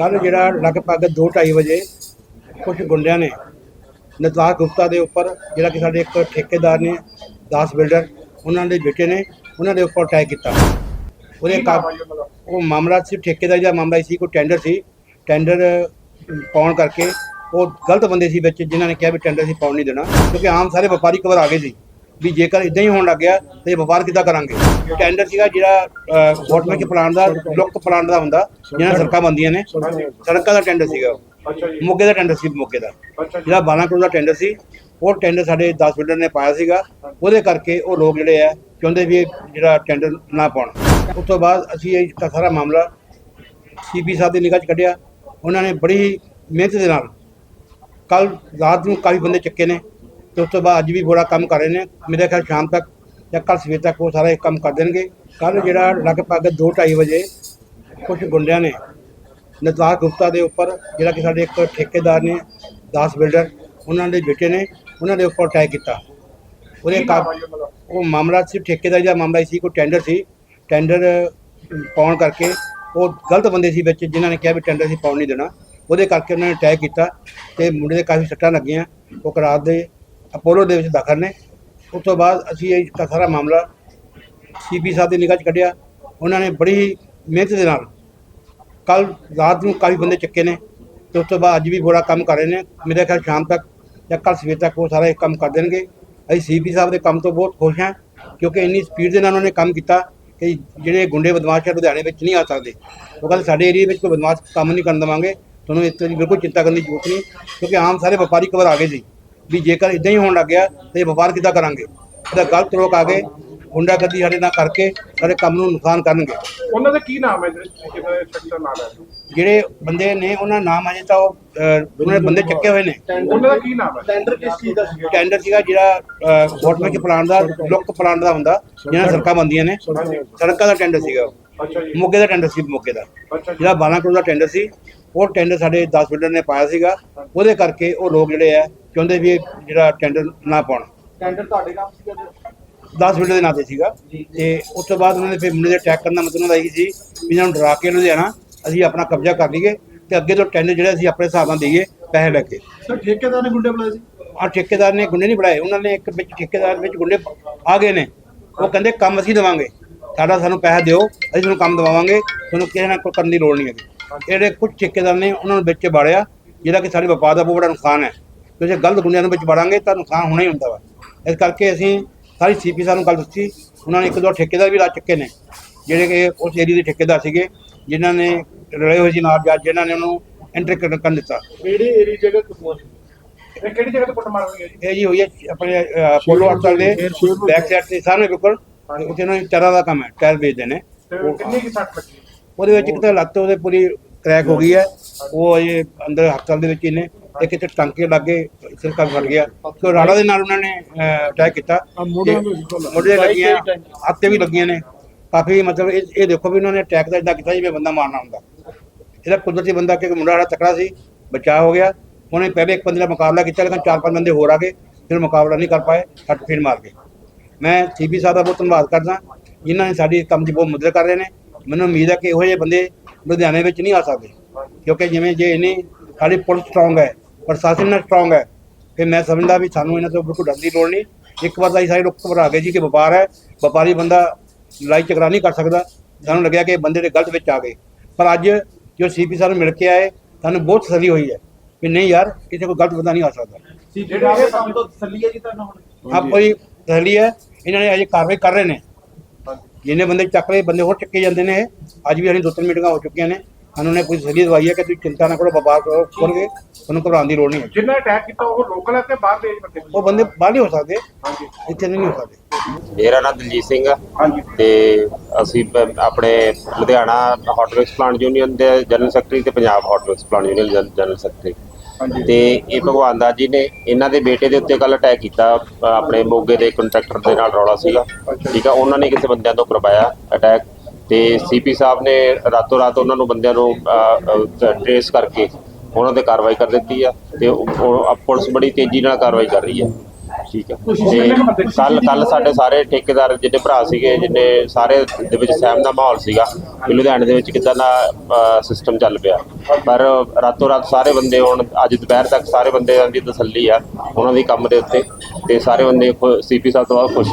ਕੱਲ ਜਿਹੜਾ ਲਗਭਗ 2:30 ਵਜੇ ਕੁਝ ਗੁੰਡਿਆਂ ਨੇ ਨਤਾਰ ਗੁਪਤਾ ਦੇ ਉੱਪਰ ਜਿਹੜਾ ਕਿ ਸਾਡੇ ਇੱਕ ਠੇਕੇਦਾਰ ਨੇ ਦਾਸ ਬਿਲਡਰ ਉਹਨਾਂ ਦੇ ਬੇਟੇ ਨੇ ਉਹਨਾਂ ਦੇ ਉੱਪਰ ਅਟੈਕ ਕੀਤਾ। ਉਹਦੇ ਕਾ ਉਹ ਮਾਮਲਾ ਸੀ ਠੇਕੇਦਾਰੀ ਦਾ ਮਾਮਲਾ ਸੀ ਕੋਈ ਟੈਂਡਰ ਸੀ। ਟੈਂਡਰ ਪਾਉਣ ਕਰਕੇ ਉਹ ਗਲਤ ਬੰਦੇ ਸੀ ਵਿੱਚ ਜਿਨ੍ਹਾਂ ਨੇ ਕਿਹਾ ਵੀ ਟੈਂਡਰ ਸੀ ਪਾਉਣ ਨਹੀਂ ਦੇਣਾ ਕਿਉਂਕਿ ਆਮ ਸਾਰੇ ਵਪਾਰੀ ਕਵਰ ਆ ਗਏ ਸੀ। ਵੀ ਜੇਕਰ ਇਦਾਂ ਹੀ ਹੋਣ ਲੱਗ ਗਿਆ ਤੇ ਵਪਾਰ ਕਿੱਦਾਂ ਕਰਾਂਗੇ? ਟੈਂਡਰ ਸੀਗਾ ਜਿਹੜਾ ਗਵਰਨਮੈਂਟ ਪਲਾਨ ਦਾ ਲੁੱਕ ਪਲਾਨ ਦਾ ਹੁੰਦਾ ਜਿਹਨਾਂ ਸੜਕਾਂ ਬੰਦੀਆਂ ਨੇ। ਸੜਕਾਂ ਦਾ ਟੈਂਡਰ ਸੀਗਾ ਮੋਗੇ ਦਾ ਟੈਂਡਰ ਸੀ ਮੋਗੇ ਦਾ। ਜਿਹੜਾ 12 ਕਰੋੜ ਦਾ ਟੈਂਡਰ ਸੀ ਉਹ ਟੈਂਡਰ ਸਾਡੇ 10 ਬਿਲਡਰ ਨੇ ਪਾਇਆ ਸੀਗਾ। ਉਹਦੇ ਕਰਕੇ ਉਹ ਲੋਕ ਜਿਹੜੇ ਆ ਚਾਹੁੰਦੇ ਵੀ ਜਿਹੜਾ ਟੈਂਡਰ ਨਾ ਪਾਉਣ। ਉਸ ਤੋਂ ਬਾਅਦ ਅਸੀਂ ਇਹ ਸਾਰਾ ਮਾਮਲਾ ਸੀਪੀ ਸਾਹਿਬ ਦੀ ਨਿਗਾਹ 'ਚ ਕੱਢਿਆ। ਉਹਨਾਂ ਨੇ ਬੜੀ ਮਿਹਨਤ ਦੇ ਨਾਲ ਕੱਲ ਰਾਤ ਨੂੰ ਕਾਫੀ ਬੰਦੇ ਚੱਕੇ ਨੇ। ਤੇ ਉਸ ਤੋਂ ਬਾਅਦ ਅੱਜ ਵੀ ਬੜਾ ਕੰਮ ਕਰ ਰਹੇ ਨੇ। ਮੇਰੇ ਖਿਆਲ ਸ਼ਾਮ ਤੱਕ ਜਾਂ ਕੱਲ ਸਵੇਰ ਤੱਕ ਉਹ ਸਾਰਾ ਇਹ ਕੰਮ ਕਰ ਦੇਣਗੇ। ਕੱਲ ਜਿਹੜਾ ਲਗਭਗ 2:30 ਵਜੇ ਕੁਝ ਗੁੰਡਿਆਂ ਨੇ ਨਤਾਰ ਗੁਪਤਾ ਦੇ ਉੱਪਰ ਜਿਹੜਾ ਕਿ ਸਾਡੇ ਇੱਕ ਠੇਕੇਦਾਰ ਨੇ ਦਾਸ ਬਿਲਡਰ ਉਹਨਾਂ ਦੇ ਬੇਟੇ ਨੇ ਉਹਨਾਂ ਦੇ ਉੱਪਰ ਅਟੈਕ ਕੀਤਾ। ਉਹਦੇ ਉਹ ਮਾਮਲਾ ਸੀ ਠੇਕੇਦਾਰੀ ਦਾ ਮਾਮਲਾ ਸੀ ਕੋਈ ਟੈਂਡਰ ਸੀ। ਟੈਂਡਰ ਪਾਉਣ ਕਰਕੇ ਉਹ ਗਲਤ ਬੰਦੇ ਸੀ ਵਿੱਚ ਜਿਨ੍ਹਾਂ ਨੇ ਕਿਹਾ ਵੀ ਟੈਂਡਰ ਸੀ ਪਾਉਣ ਨਹੀਂ ਦੇਣਾ। ਉਹਦੇ ਕਰਕੇ ਉਹਨਾਂ ਨੇ ਅਟੈਕ ਕੀਤਾ ਤੇ ਮੁੰਡੇ ਦੇ ਕਾਫੀ ਸੱਟਾਂ ਲੱਗੀਆਂ। ਉਹ ਕਰਾਰ ਦੇ ਅਪੋਲੋ ਦੇ ਵਿੱਚ ਦਾਖਲ ਨੇ। ਉਸ ਤੋਂ ਬਾਅਦ ਅਸੀਂ ਇਹ ਤਾਂ ਸਾਰਾ ਮਾਮਲਾ ਸੀਪੀ ਸਾਹਿਬ ਦੀ ਨਿਗਾਹ 'ਚ ਕੱਢਿਆ। ਉਹਨਾਂ ਨੇ ਬੜੀ ਮਿਹਨਤ ਦੇ ਨਾਲ ਕੱਲ ਰਾਤ ਨੂੰ ਕਾਫੀ ਬੰਦੇ ਚੱਕੇ ਨੇ ਤੇ ਉਸ ਤੋਂ ਬਾਅਦ ਅੱਜ ਵੀ ਬੜਾ ਕੰਮ ਕਰ ਰਹੇ ਨੇ। ਮੇਰੇ ਖਿਆਲ ਸ਼ਾਮ ਤੱਕ ਜਾਂ ਕੱਲ ਸਵੇਰ ਤੱਕ ਉਹ ਸਾਰਾ ਇਹ ਕੰਮ ਕਰ ਦੇਣਗੇ। ਅਸੀਂ ਸੀਪੀ ਸਾਹਿਬ ਦੇ ਕੰਮ ਤੋਂ ਬਹੁਤ ਖੁਸ਼ ਹਾਂ ਕਿਉਂਕਿ ਇੰਨੀ ਸਪੀਡ ਦੇ ਨਾਲ ਉਹਨਾਂ ਨੇ ਕੰਮ ਕੀਤਾ ਕਿ ਜਿਹੜੇ ਗੁੰਡੇ ਬਦਮਾਸ਼ ਹੈ ਲੁਧਿਆਣੇ ਵਿੱਚ ਨਹੀਂ ਆ ਸਕਦੇ। ਉਹ ਕਹਿੰਦੇ ਸਾਡੇ ਏਰੀਆ ਵਿੱਚ ਕੋਈ ਬਦਮਾਸ਼ ਕੰਮ ਨਹੀਂ ਕਰਨ ਦੇਵਾਂਗੇ। ਤੁਹਾਨੂੰ ਇਸ ਤੋਂ ਬਿਲਕੁਲ ਚਿੰਤਾ ਕਰਨ ਦੀ ਜ਼ਰੂਰਤ ਨਹੀਂ ਕਿਉਂਕਿ ਆਮ ਸਾਰੇ ਵਪਾਰੀ ਕਵਰ ਆ ਗਏ ਸੀ। ਵੀ ਜੇਕਰ ਇਦਾਂ ਹੀ ਹੋਣ ਲੱਗ ਗਿਆ ਤੇ ਵਪਾਰ ਕਿੱਦਾਂ ਕਰਾਂਗੇ? ਇਹਦਾ ਗਲਤ ਲੋਕ ਆ ਗਏ ਗੁੰਡਾਗਰਦੀ ਸਾਡੇ ਨਾਲ ਕਰਕੇ ਸਾਡੇ ਕੰਮ ਨੂੰ ਨੁਕਸਾਨ ਕਰਨਗੇ। ਉਹਨਾਂ ਦਾ ਕੀ ਨਾਮ ਹੈ ਜਿਹੜੇ ਜਿਹਨਾਂ ਦੇ ਸੈਕਟਰ ਨਾਲ ਹੈ? ਜਿਹੜੇ ਬੰਦੇ ਨੇ ਉਹਨਾਂ ਦਾ ਨਾਮ ਅਜੇ ਤਾਂ ਉਹ, ਉਹਨਾਂ ਨੇ ਬੰਦੇ ਚੱਕੇ ਹੋਏ ਨੇ। ਉਹਨਾਂ ਦਾ ਕੀ ਨਾਮ ਹੈ? ਟੈਂਡਰ ਕਿਸ ਚੀਜ਼ ਦਾ ਸੀ ਟੈਂਡਰ ਸੀਗਾ ਜਿਹੜਾ ਗਵਰਨਮੈਂਟ ਪਲਾਨ ਦਾ ਲੁੱਕ ਪਲਾਨ ਦਾ ਹੁੰਦਾ ਜਿਹਨਾਂ ਸੜਕਾਂ ਬੰਦੀਆਂ ਨੇ। ਸੜਕਾਂ ਦਾ ਟੈਂਡਰ ਸੀਗਾ ਉਹ। ਅੱਛਾ ਜੀ। ਮੋਗੇ ਦਾ ਟੈਂਡਰ ਸੀ ਮੋਗੇ ਦਾ। ਅੱਛਾ ਜੀ। ਜਿਹੜਾ 12 ਕਰੋੜ ਦਾ ਟੈਂਡਰ ਸੀ ਉਹ ਟੈਂਡਰ ਸਾਡੇ 10 ਬਿਲਡਰ ਨੇ ਪਾਇਆ ਸੀਗਾ। ਉਹਦੇ ਕਰਕੇ ਉਹ ਲੋਕ ਜਿਹੜੇ ਆ ਚਾਹੁੰਦੇ ਵੀ ਇਹ ਜਿਹੜਾ ਟੈਂਡਰ ਨਾ ਪਾਉਣ। ਟੈਂਡਰ ਤੁਹਾਡੇ ਨਾਮ ਸੀਗਾ ਜੀ? 10 ਬਿਲਡਰ ਦੇ ਨਾਂ ਤੇ ਸੀਗਾ। ਤੇ ਉਸ ਤੋਂ ਬਾਅਦ ਉਹਨਾਂ ਨੇ ਫਿਰ ਮੁੰਡੇ ਦੇ ਅਟੈਕ ਕਰਨ ਦਾ ਮਤਲਬ ਉਹਨਾਂ ਦਾ ਇਹੀ ਸੀ ਵੀ ਇਹਨਾਂ ਨੂੰ ਡਰਾ ਕੇ ਲੁਧਿਆਣਾ ਅਸੀਂ ਆਪਣਾ ਕਬਜ਼ਾ ਕਰ ਲਈਏ ਤੇ ਅੱਗੇ ਤੋਂ ਟੈਂਡਰ ਜਿਹੜਾ ਅਸੀਂ ਆਪਣੇ ਹਿਸਾਬ ਨਾਲ ਦੇਈਏ ਪੈਸੇ ਲੈ ਕੇ। ਸਰ ਠੇਕੇਦਾਰ ਨੇ ਗੁੰਡੇ ਬੁਲਾਏ ਸੀ? ਆ ਠੇਕੇਦਾਰ ਨੇ ਗੁੰਡੇ ਨਹੀਂ ਬਣਾਏ ਉਹਨਾਂ ਨੇ ਇੱਕ ਵਿੱਚ ਠੇਕੇਦਾਰ ਵਿੱਚ ਗੁੰਡੇ ਆ ਗਏ ਨੇ। ਉਹ ਕਹਿੰਦੇ ਕੰਮ ਅਸੀਂ ਦੇਵਾਂਗੇ। ਸਾਡਾ ਸਾਨੂੰ ਪੈਸਾ ਦਿਓ ਅਸੀਂ ਤੁਹਾਨੂੰ ਕੰਮ ਦਵਾਵਾਂਗੇ ਤੁਹਾਨੂੰ ਕਿਸੇ ਨਾਲ ਕੋਈ ਕਰਨ ਦੀ ਲੋੜ ਨਹੀਂ ਹੈਗੀ। ਜਿਹੜੇ ਕੁਝ ਠੇਕੇਦਾਰ ਨੇ ਉਹਨਾਂ ਨੂੰ ਵਿੱਚ ਬਾੜਿਆ ਜਿਹੜਾ ਕਿ ਸਾਡੇ ਵਪਾਰ ਦਾ ਬਹੁਤ ਬੜਾ ਨੁਕਸਾਨ ਹੈ। ਤੇ ਜੇ ਗਲਤ ਗੁੰਡਿਆਂ ਨੂੰ ਵਿੱਚ ਬਾੜਾਂਗੇ ਤਾਂ ਨੁਕਸਾਨ ਹੋਣਾ ਹੀ ਹੁੰਦਾ ਵਾ। ਇਸ ਕਰਕੇ ਅਸੀਂ ਸਾਰੀ ਸੀਪੀ ਸਾਨੂੰ ਗੱਲ ਦੱਸੀ। ਉਹਨਾਂ ਨੇ ਇੱਕ ਦੋ ਠੇਕੇਦਾਰ ਵੀ ਲਾ ਚੁੱਕੇ ਨੇ ਜਿਹੜੇ ਕਿ ਉਸ ਏਰੀਆ ਦੇ ਠੇਕੇਦਾਰ ਸੀਗੇ ਜਿਨ੍ਹਾਂ ਨੇ ਰਲੇ ਹੋਏ ਸੀ ਨਾਲ ਜੱਜ ਜਿਨ੍ਹਾਂ ਨੇ ਉਹਨੂੰ ਐਂਟਰ ਕਰਨ ਦਿੱਤਾ। ਕਿਹੜੀ ਏਰੀ ਜਗ੍ਹਾ ਕਿਸਮਤ ਇਹ ਕਿਹੜੀ ਜਗ੍ਹਾ ਤੇ ਹੋਈ ਹੈ ਜੀ? ਇਹ ਜੀ ਹੋਈ ਹੈ ਆਪਣੇ ਪੋਲੋ ਹਸਪਤਾਲ ਦੇ ਬੈਕ ਸਾਈਡ ਤੇ ਸਾਹਮਣੇ ਬਿਲਕੁਲ। ਉੱਥੇ ਉਹਨਾਂ ਚਾਰਾਂ ਦਾ ਕੰਮ ਹੈ ਟਾਇਰ ਵੇਚਦੇ ਨੇ। ਕਿੰਨੀ ਕੀ ਸੱਟ ਲੱਗੀ? ਉਹਦੇ ਵਿੱਚ ਇੱਕ ਤਾਂ ਲੱਤ ਉਹਦੇ ਪੂਰੀ ਕ੍ਰੈਕ ਹੋ ਗਈ ਹੈ। ਉਹ ਅਜੇ ਅੰਦਰ ਹਸਪਤਾਲ ਦੇ ਵਿੱਚ ਹੀ ਨੇ। ਇੱਕ ਇੱਥੇ ਟਾਂਕੇ ਲੱਗੇ ਸਿਰ ਕੰਮ ਫਟ ਗਿਆ। ਤੇ ਰਾੜਾ ਦੇ ਨਾਲ ਉਹਨਾਂ ਨੇ ਅਟੈਕ ਕੀਤਾ। ਤੇ ਮੋਢੇ ਲੱਗੀਆਂ ਹੱਥੇ ਵੀ ਲੱਗੀਆਂ ਨੇ। ਕਾਫੀ ਮਤਲਬ ਇਹ ਦੇਖੋ ਵੀ ਉਹਨਾਂ ਨੇ ਅਟੈਕ ਦਾ ਇਦਾਂ ਕੀਤਾ ਜਿਵੇਂ ਬੰਦਾ ਮਾਰਨਾ ਹੁੰਦਾ। ਇਹਦਾ ਕੁਦਰਤੀ ਬੰਦਾ ਕਿ ਮੁੰਡਾ ਸਾਡਾ ਤਕੜਾ ਸੀ ਬਚਾਅ ਹੋ ਗਿਆ। ਉਹਨੇ ਪਹਿਲੇ ਇੱਕ ਬੰਦੇ ਦਾ ਮੁਕਾਬਲਾ ਕੀਤਾ ਲੇਕਿਨ ਚਾਰ ਪੰਜ ਬੰਦੇ ਹੋਰ ਆ ਗਏ। ਫਿਰ ਮੁਕਾਬਲਾ ਨਹੀਂ ਕਰ ਪਾਏ ਸੱਟ ਫੀਡ ਮਾਰ ਗਏ। ਮੈਂ ਸੀਪੀ ਸਾਹਿਬ ਦਾ ਬਹੁਤ ਧੰਨਵਾਦ ਕਰਦਾ ਜਿਨ੍ਹਾਂ ਨੇ ਸਾਡੀ ਕੰਮ ਦੀ ਬਹੁਤ ਮਦਦ ਕਰ ਰਹੇ ਨੇ। ਮੈਨੂੰ ਉਮੀਦ ਹੈ ਕਿ ਇਹੋ ਜਿਹੇ ਬੰਦੇ ਲੁਧਿਆਣੇ ਵਿੱਚ ਨਹੀਂ ਆ ਸਕਦੇ। ਕਿਉਂਕਿ ਜਿਵੇਂ ਜੇ ਇਹਨੇ ਸਾਡੀ ਪੁਲਿਸ ਸਟਰੋਂਗ ਹੈ ਪ੍ਰਸ਼ਾਸਨ ਨਾਲ ਸਟਰੋਂਗ ਹੈ। ਫਿਰ ਮੈਂ ਸਮਝਦਾ ਵੀ ਸਾਨੂੰ ਇਹਨਾਂ ਤੋਂ ਬਿਲਕੁਲ ਡਰਨ ਦੀ ਲੋੜ ਨਹੀਂ। ਇੱਕ ਵਾਰ ਤਾਂ ਸਾਰੇ ਲੋਕ ਘਬਰਾ ਗਏ ਜੀ ਕਿ ਵਪਾਰ ਹੈ ਵਪਾਰੀ ਬੰਦਾ ਲੜਾਈ ਝਗੜਾ ਨਹੀਂ ਕਰ ਸਕਦਾ। ਸਾਨੂੰ ਲੱਗਿਆ ਕਿ ਇਹ ਬੰਦੇ ਦੇ ਗਲਤ ਵਿੱਚ ਆ ਗਏ। ਪਰ ਅੱਜ ਜੋ ਸੀਪੀ ਸਾਹਿਬ ਮਿਲ ਕੇ ਆਏ ਸਾਨੂੰ ਬਹੁਤ ਤਸੱਲੀ ਹੋਈ ਹੈ ਵੀ ਨਹੀਂ ਯਾਰ ਕਿਸੇ ਕੋਈ ਗਲਤ ਬੰਦਾ ਨਹੀਂ ਆ ਸਕਦਾ। ਸੀ ਜਿਹੜੇ ਕੰਮ ਤੋਂ ਤਸੱਲੀ ਹੈ ਜੀ ਤੁਹਾਨੂੰ ਹੁਣ ਆਪ ਕੋਈ ਤਸੱਲੀ ਹੈ। ਇਹਨਾਂ ਨੇ ਅਜੇ ਕਾਰਵਾਈ ਕਰ ਰਹੇ ਨੇ। ਜਿੰਨੇ ਬੰਦੇ ਚੱਕ ਰਹੇ ਬੰਦੇ ਹੋਰ ਚੱਕੇ ਜਾਂਦੇ ਨੇ ਇਹ। ਅੱਜ ਵੀ ਸਾਡੀ ਦੋ ਤਿੰਨ ਮੀਟਿੰਗਾਂ ਹੋ ਚੁੱਕੀਆਂ ਨੇ। ਸਾਨੂੰ ਨੇ ਕੋਈ ਤਸੱਲੀ ਦਵਾਈ ਹੈ ਕਿ ਤੁਸੀਂ ਚਿੰਤਾ ਨਾ ਕਰੋ ਵਪਾਰ ਕਰੋ ਕਰੋਗੇ ਤੁਹਾਨੂੰ ਘਬਰਾਉਣ ਦੀ ਲੋੜ ਨਹੀਂ ਹੈ ਜਿੰਨਾ ਅਟੈਕ ਕੀਤਾ ਉਹ ਲੋਕਲ ਹੈ ਤੇ ਬਾਹਰ ਦੇ ਬੰਦੇ ਉਹ ਬੰਦੇ ਬਾਹਰ ਨਹੀਂ ਹੋ ਸਕਦੇ। ਹਾਂਜੀ। ਇੱਥੇ ਨਹੀਂ ਹੋ ਸਕਦੇ। ਮੇਰਾ ਨਾਮ ਦਲਜੀਤ ਸਿੰਘ ਆ। ਹਾਂਜੀ। ਤੇ ਅਸੀਂ ਆਪਣੇ ਲੁਧਿਆਣਾ ਹਾਟਵਰਕਸ ਪਲਾਂਟ ਯੂਨੀਅਨ ਦੇ ਜਨਰਲ ਸੈਕਟਰੀ ਤੇ ਪੰਜਾਬ ਹਾਟਵਰਕਸ ਪਲਾਂਟ ਯੂਨੀਅਨ ਜਨ- ਜਨਰਲ ਸੈਕਟਰੀ ਤੇ ਇਹ ਭਗਵਾਨ ਦਾਸ ਜੀ ਨੇ ਇਹਨਾਂ ਦੇ ਬੇਟੇ ਦੇ ਉੱਤੇ ਕੱਲ ਅਟੈਕ ਕੀਤਾ। ਆਪਣੇ ਮੋਗੇ ਦੇ ਕੰਟਰੈਕਟਰ ਦੇ ਨਾਲ ਰੌਲਾ ਸੀਗਾ। ਠੀਕ ਆ ਉਹਨਾਂ ਨੇ ਕਿਸੇ ਬੰਦਿਆਂ ਤੋਂ ਕਰਵਾਇਆ ਅਟੈਕ ਤੇ ਸੀਪੀ ਸਾਹਿਬ ਨੇ ਰਾਤੋਂ ਰਾਤ ਉਹਨਾਂ ਨੂੰ ਬੰਦਿਆਂ ਨੂੰ ਟ੍ਰੇਸ ਕਰਕੇ ਉਹਨਾਂ ਤੇ ਕਾਰਵਾਈ ਕਰ ਦਿੱਤੀ ਆ ਤੇ ਪੁਲਿਸ ਬੜੀ ਤੇਜ਼ੀ ਨਾਲ ਕਾਰਵਾਈ ਕਰ ਰਹੀ ਹੈ ਠੀਕ ਹੈ ਤੇ ਕੱਲ ਕੱਲ ਸਾਡੇ ਸਾਰੇ ਠੇਕੇਦਾਰ ਜਿੰਨੇ ਭਰਾ ਸੀਗੇ ਜਿੰਨੇ ਸਾਰੇ ਦੇ ਵਿੱਚ ਸਹਿਮ ਦਾ ਮਾਹੌਲ ਸੀਗਾ ਵੀ ਲੁਧਿਆਣੇ ਦੇ ਵਿੱਚ ਕਿੱਦਾਂ ਦਾ ਸਿਸਟਮ ਚੱਲ ਪਿਆ। ਪਰ ਰਾਤੋਂ ਰਾਤ ਸਾਰੇ ਬੰਦੇ ਹੁਣ ਅੱਜ ਦੁਪਹਿਰ ਤੱਕ ਸਾਰੇ ਬੰਦਿਆਂ ਦੀ ਤਸੱਲੀ ਆ ਉਹਨਾਂ ਦੀ ਕੰਮ ਦੇ ਉੱਤੇ ਤੇ ਸਾਰੇ ਬੰਦੇ ਸੀਪੀ ਸਾਹਿਬ ਤੋਂ ਬਾਅਦ ਖੁਸ਼।